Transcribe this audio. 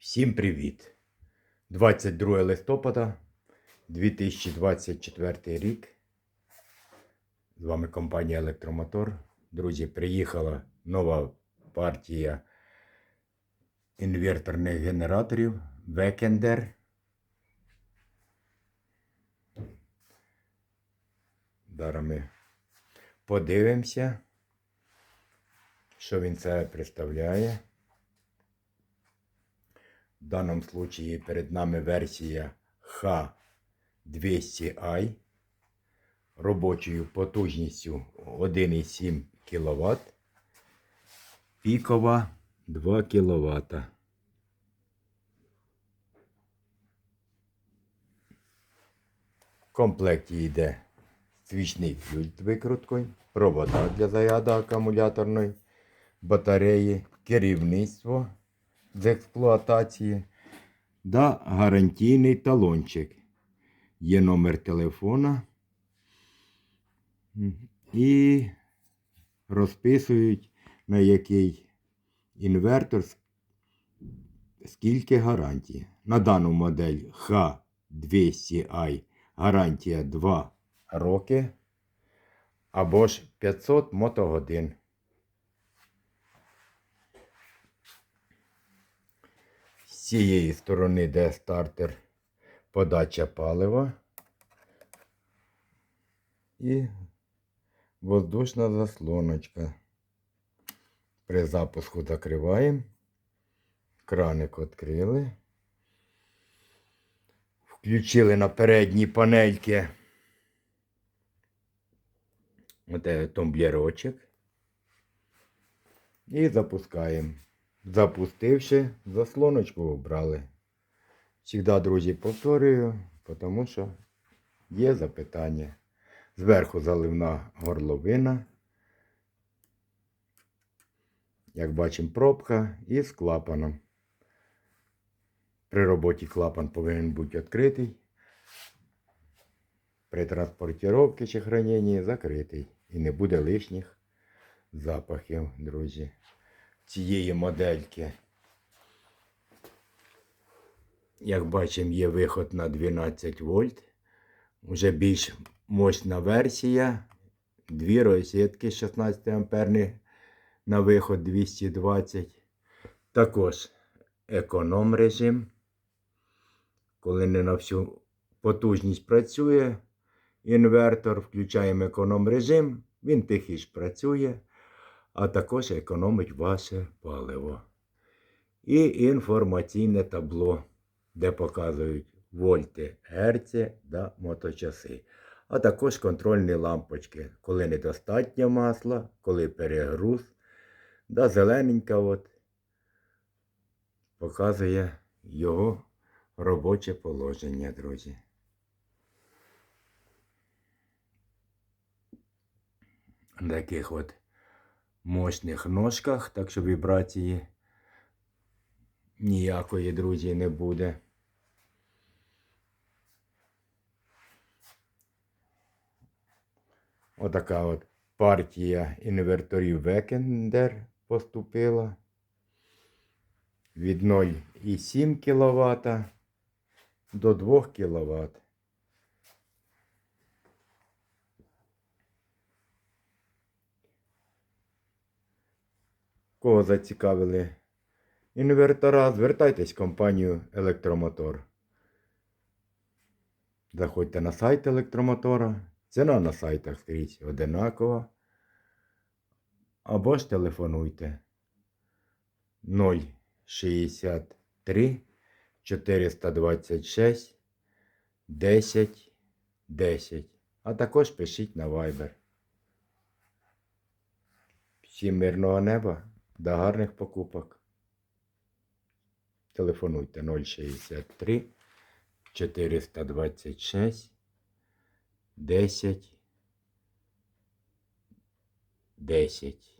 Всім привіт! 22 листопада 2024 рік. З вами компанія Електромотор. Друзі, приїхала нова партія інверторних генераторів Векендер. Зараз ми подивимося, що він себе представляє. Даному случаї перед нами версія H200i робочою потужністю 1,7 кВт. Пікова 2 кВт. В комплекті йде свічний ключ викруткою, провода для заряду акумуляторної батареї, керівництво з експлуатації та гарантійний талончик. Є номер телефона і розписують, на який інвертор скільки гарантії. На дану модель H200i гарантія 2 роки або ж 500 мотогодин. З цієї сторони, де стартер, подача палива і воздушна заслоночка. При запуску закриваємо. Краник відкрили. Включили на передній панельки оте. І запускаємо. Запустивши, заслоночку обрали. Всегда, друзі, повторюю, тому що є запитання. Зверху заливна горловина. Як бачимо, пробка і з клапаном. При роботі клапан повинен бути відкритий. При транспортировці чи храненні закритий. І не буде лишніх запахів, друзі цієї модельки. Як бачимо, є виход на 12 вольт. Уже більш мощна версія. Дві розетки 16 амперні на виход 220. Також економ режим. Коли не на всю потужність працює інвертор, включаємо економ режим, він тихіше працює а також економить ваше паливо. І інформаційне табло, де показують вольти, герці та моточаси. А також контрольні лампочки, коли недостатньо масла, коли перегруз. Да зелененька от показує його робоче положення, друзі. Таких от мощних ножках, так що вібрації ніякої, друзі, не буде. Отака от партія інверторів Векендер поступила. Від 0,7 кВт до 2 кВт. Кого зацікавили інвертора, звертайтесь в компанію Електромотор. Заходьте на сайт електромотора. Ціна на сайтах скрізь одинакова. Або ж телефонуйте 063 426 10 10. А також пишіть на Viber. Всім мирного неба. До гарних покупок. Телефонуйте 063 426 10 10.